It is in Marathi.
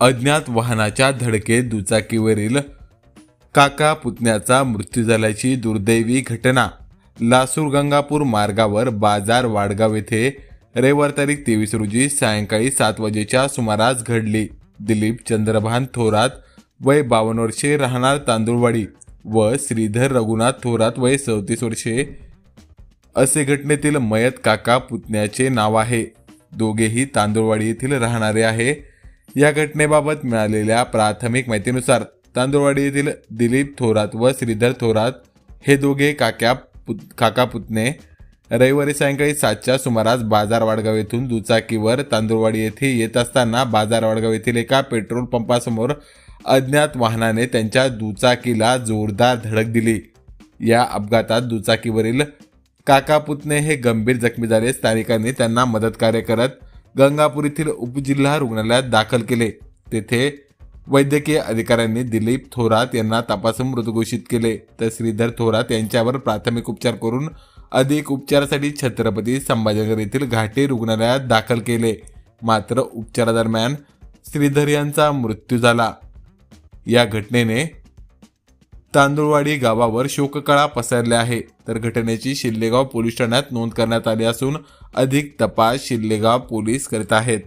अज्ञात वाहनाच्या धडकेत दुचाकीवरील काका पुतण्याचा मृत्यू झाल्याची दुर्दैवी घटना. लासूर गंगापूर मार्गावर बाजार वाडगाव येथे रविवार तारीख तेवीस रोजी सायंकाळी सात वाजेच्या सुमारास घडली. दिलीप चंद्रभान थोरात वय बावन्न वर्षे राहणार तांदूळवाडी व श्रीधर रघुनाथ थोरात वय चौतीस वर्षे असे घटनेतील मयत काका पुतण्याचे नाव आहे. दोघेही तांदूळवाडी येथील राहणारे आहे. या घटनेबाबत मिळालेल्या प्राथमिक माहितीनुसार तांदूळवाडी येथील दिलीप थोरात व श्रीधर थोरात हे दोघे काक्या पुत काका पुतणे रविवारी सायंकाळी सातच्या सुमारास बाजार वाडगाव येथून दुचाकीवर तांदूळवाडी येथे येत असताना बाजार वाडगाव येथील एका पेट्रोल पंपासमोर अज्ञात वाहनाने त्यांच्या दुचाकीला जोरदार धडक दिली. या अपघातात दुचाकीवरील काका पुतणे हे गंभीर जखमी झाले. स्थानिकांनी त्यांना मदतकार्य करत गंगापूर येथील उपजिल्हा रुग्णालयात दाखल केले. तेथे वैद्यकीय अधिकाऱ्यांनी दिलीप थोरात यांना तपासून मृत घोषित केले. तर श्रीधर थोरात यांच्यावर प्राथमिक उपचार करून अधिक उपचारासाठी छत्रपती संभाजीनगर येथील घाटी रुग्णालयात दाखल केले. मात्र उपचारादरम्यान श्रीधर यांचा मृत्यू झाला. या घटनेने तांदूळवाडी गावावर शोककळा पसरल्या आहे. तर घटनेची शिल्लेगाव पोलीस ठाण्यात नोंद करण्यात आली असून अधिक तपास शिल्लेगाव पोलीस करीत आहेत.